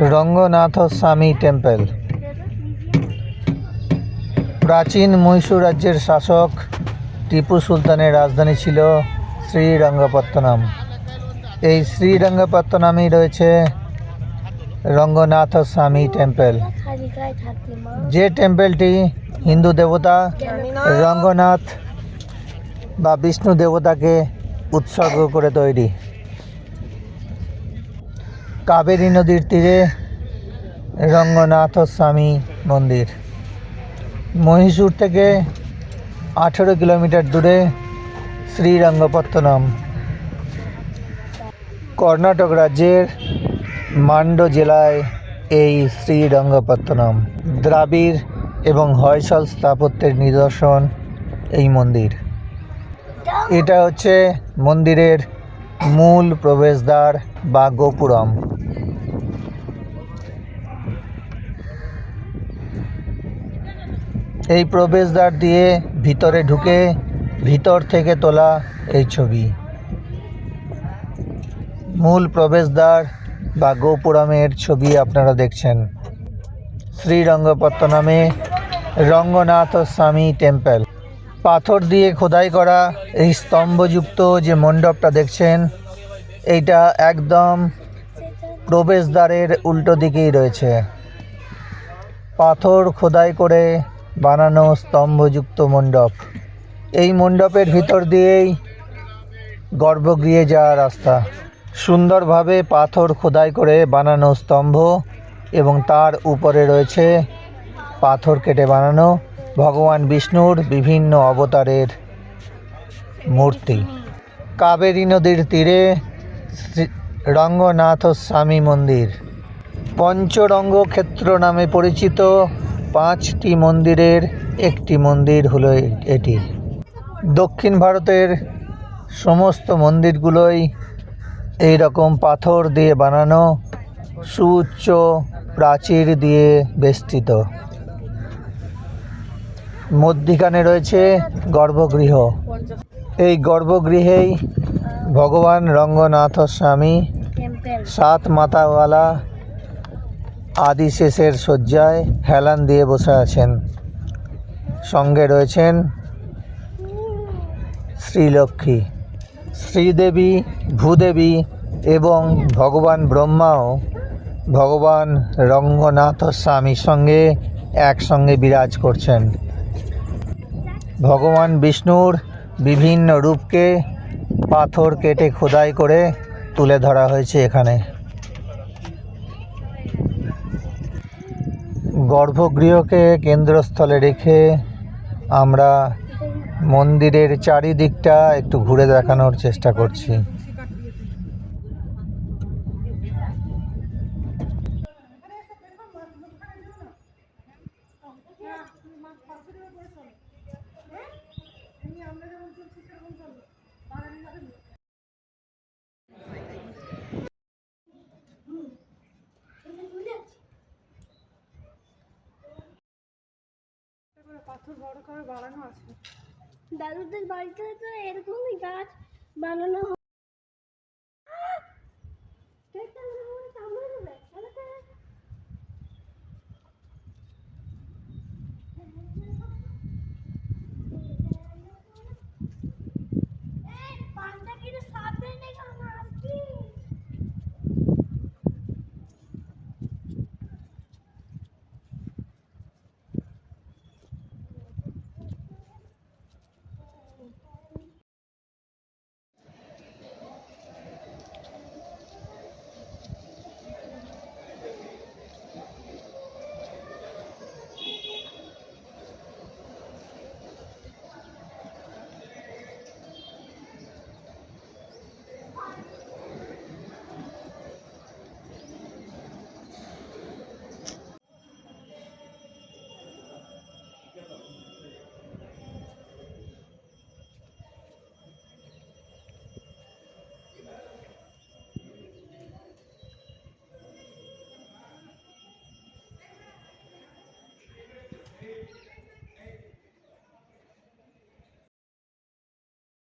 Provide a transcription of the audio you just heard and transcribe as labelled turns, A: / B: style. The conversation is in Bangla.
A: রঙ্গনাথ স্বামী টেম্পল। প্রাচীন মহীশূর রাজ্যের শাসক টিপু সুলতানের রাজধানী ছিল শ্রীরঙ্গপত্তনম। এই শ্রীরঙ্গপত্তনমই রয়েছে রঙ্গনাথ স্বামী টেম্পল। যে টেম্পলটি হিন্দু দেবতা রঙ্গনাথ বা বিষ্ণু দেবতাকে উৎসর্গ করে তৈরি। কাবেরী নদীর তীরে রঙ্গনাথ স্বামী মন্দির। মহীশূর থেকে আঠেরো কিলোমিটার দূরে শ্রীরঙ্গপত্তনম। কর্ণাটক রাজ্যের মান্ড জেলায় এই শ্রীরঙ্গপত্তনম। দ্রাবিড় এবং হয়সল স্থাপত্যের নিদর্শন এই মন্দির। এটা হচ্ছে মন্দিরের মূল প্রবেশদ্বার বা গোপুরম। এই প্রবেশদ্বার দিয়ে ভিতরে ঢুকে ভিতর থেকে তোলা এই ছবি। মূল প্রবেশদ্বার বা গোপুরমের ছবি আপনারা দেখছেন। শ্রীরঙ্গপত্তনমে রঙ্গনাথ স্বামী টেম্পল। পাথর দিয়ে খোদাই করা এই স্তম্ভযুক্ত যে মণ্ডপটা দেখছেন, এইটা একদম প্রবেশদ্বারের উল্টো দিকেই রয়েছে। পাথর খোদাই করে বানানো স্তম্ভযুক্ত মণ্ডপ। এই মণ্ডপের ভিতর দিয়েই গর্ভগৃহে যাওয়ার রাস্তা। সুন্দরভাবে পাথর খোদাই করে বানানো স্তম্ভ এবং তার উপরে রয়েছে পাথর কেটে বানানো ভগবান বিষ্ণুর বিভিন্ন অবতারের মূর্তি। কাবেরী নদীর তীরে রঙ্গনাথ স্বামী মন্দির। পঞ্চরঙ্গ ক্ষেত্র নামে পরিচিত পাঁচটি মন্দিরের একটি মন্দির হলো এটি। দক্ষিণ ভারতের সমস্ত মন্দিরগুলোই এই রকম পাথর দিয়ে বানানো, সুউচ্চ, প্রাচীর দিয়ে বেষ্টিত। মধ্যিখানে রয়েছে গর্ভগৃহ। এই গর্ভগৃহেই ভগবান রঙ্গনাথ স্বামী
B: সাত
A: সাত মাথাওয়ালা আদিশেষের শয্যায় হেলান দিয়ে বসে আছেন। সঙ্গে রয়েছেন শ্রীলক্ষ্মী, শ্রীদেবী, ভূদেবী এবং ভগবান ব্রহ্মাও ভগবান রঙ্গনাথ স্বামীর সঙ্গে একসঙ্গে বিরাজ করছেন। ভগবান বিষ্ণুর বিভিন্ন রূপকে পাথর কেটে খোদাই করে তুলে ধরা হয়েছে এখানে। গর্ভগৃহকে কেন্দ্রস্থলে রেখে আমরা মন্দিরের চারিদিকটা একটু ঘুরে দেখানোর চেষ্টা করছি।
B: দাদুদের বাড়িতে তো এরকমই গাছ বানানো